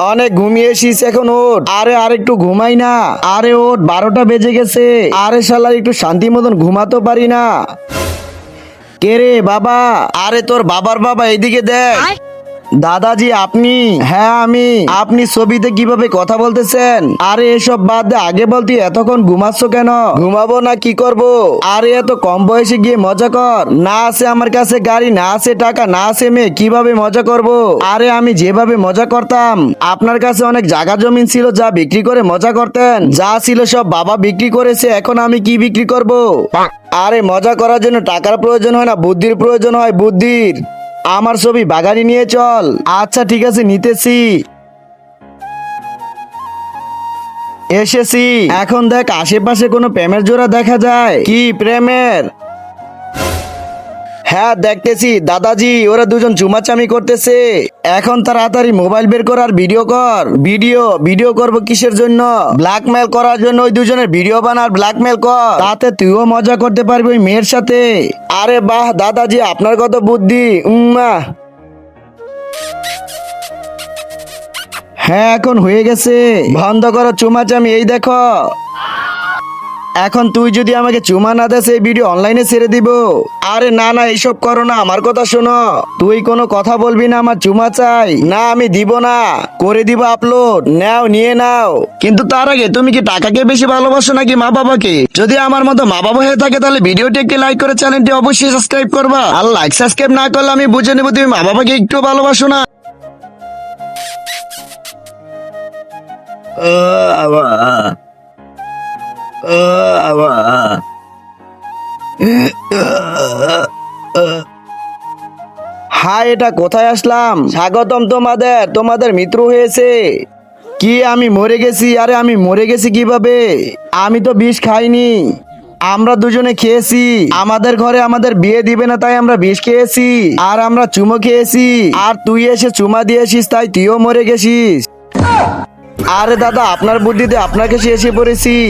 অনেক ঘুমিয়ে ঘুমিয়েছিস এখন, ওঠ। আরে, আর একটু ঘুমাই না। আরে, ওঠ, বারোটা বেজে গেছে। আরে, শালা, একটু শান্তি মতন ঘুমাতে পারি না। কে রে, বাবা? আরে, তোর বাবার বাবা এইদিকে দেখ। দাদাজি আপনি? হ্যাঁ আমি। আপনি ছবিতে কীভাবে কথা বলতেছেন? আরে এসব বাদ দে আগে বলতি এতক্ষণ ঘুমাচ্ছ কেন? ঘুমাবো না কি করব? আরে এত কম বয়সে গিয়ে মজা কর। না আছে আমার কাছে গাড়ি না আছে টাকা না আছে মেয়ে কীভাবে মজা করব? আরে আমি যেভাবে মজা করতাম আপনার কাছে অনেক জায়গা জমিন ছিল যা বিক্রি করে মজা করতেন। যা ছিল সব বাবা বিক্রি করেছে এখন আমি কি বিক্রি করব? আরে মজা করার জন্য টাকার প্রয়োজন হয় না বুদ্ধির প্রয়োজন হয় বুদ্ধির। আমার ছবি বাগানে নিয়ে চল। আচ্ছা ঠিক আছে, নিতেছি। এসেছি। এখন দেখ, আশেপাশে কোনো প্রেমের জোড়া দেখা যায়। কি প্রেমের? হ্যাঁ দেখতেছি। দাদাজি, ওরা দুজন চুমাচামি করতেছে। এখন তাড়াতাড়ি মোবাইল বের কর আর ভিডিও কর। ভিডিও ভিডিও করব কিসের জন্য? ব্ল্যাকমেল করার জন্য ওই দুজনের ভিডিও বানার ব্ল্যাকমেল কর। তাতে তুইও মজা করতে পারবি ওই মেয়ের সাথে। আরে বাহ, দাদাজি, আপনার কত বুদ্ধি। উম্মা। হ্যাঁ এখন হয়ে গেছে। বন্ধ করো চুমাচামি, এই দেখো। এখন তুই যদি আমাকে চুমা না দেস, এই ভিডিও অনলাইনে ছেড়ে দিব। আরে না না, এইসব করো না, আমার কথা শোনো। তুই কোনো কথা বলবি না, আমার চুমা চাই। না, আমি দিব না। করে দিব আপলোড নাও, নিয়ে নাও। কিন্তু তার আগে, তুমি কি টাকাকে বেশি ভালোবাসো নাকি মা বাবাকে? যদি আমার মতো মা বাবা হয়ে থাকে, তাহলে ভিডিওটি একটি লাইক করে চ্যানেলটি অবশ্যই সাবস্ক্রাইব করবা। আর লাইক সাবস্ক্রাইব না করলে আমি বুঝে নেব তুমি মা বাবাকে একটু ভালোবাসো না। হাই এটা কোথায় আসলাম? স্বাগতম তোমাদের তোমাদের মিত্র হয়েছে। কি আমি মরে গেছি? আরে আমি মরে গেছি কীভাবে? আমি তো বিষ খাইনি। আমরা দুজনে খেয়েছি। আমাদের ঘরে আমাদের বিয়ে দিবে না, তাই আমরা বিষ খেয়েছি। আর আমরা চুমো খেয়েছি। আর তুই এসে চুমা দিয়েছিস, তাই তুইও মরে গেছিস। আরে দাদা, আপনার বুদ্ধিতে আপনাকে এসে পড়েছি।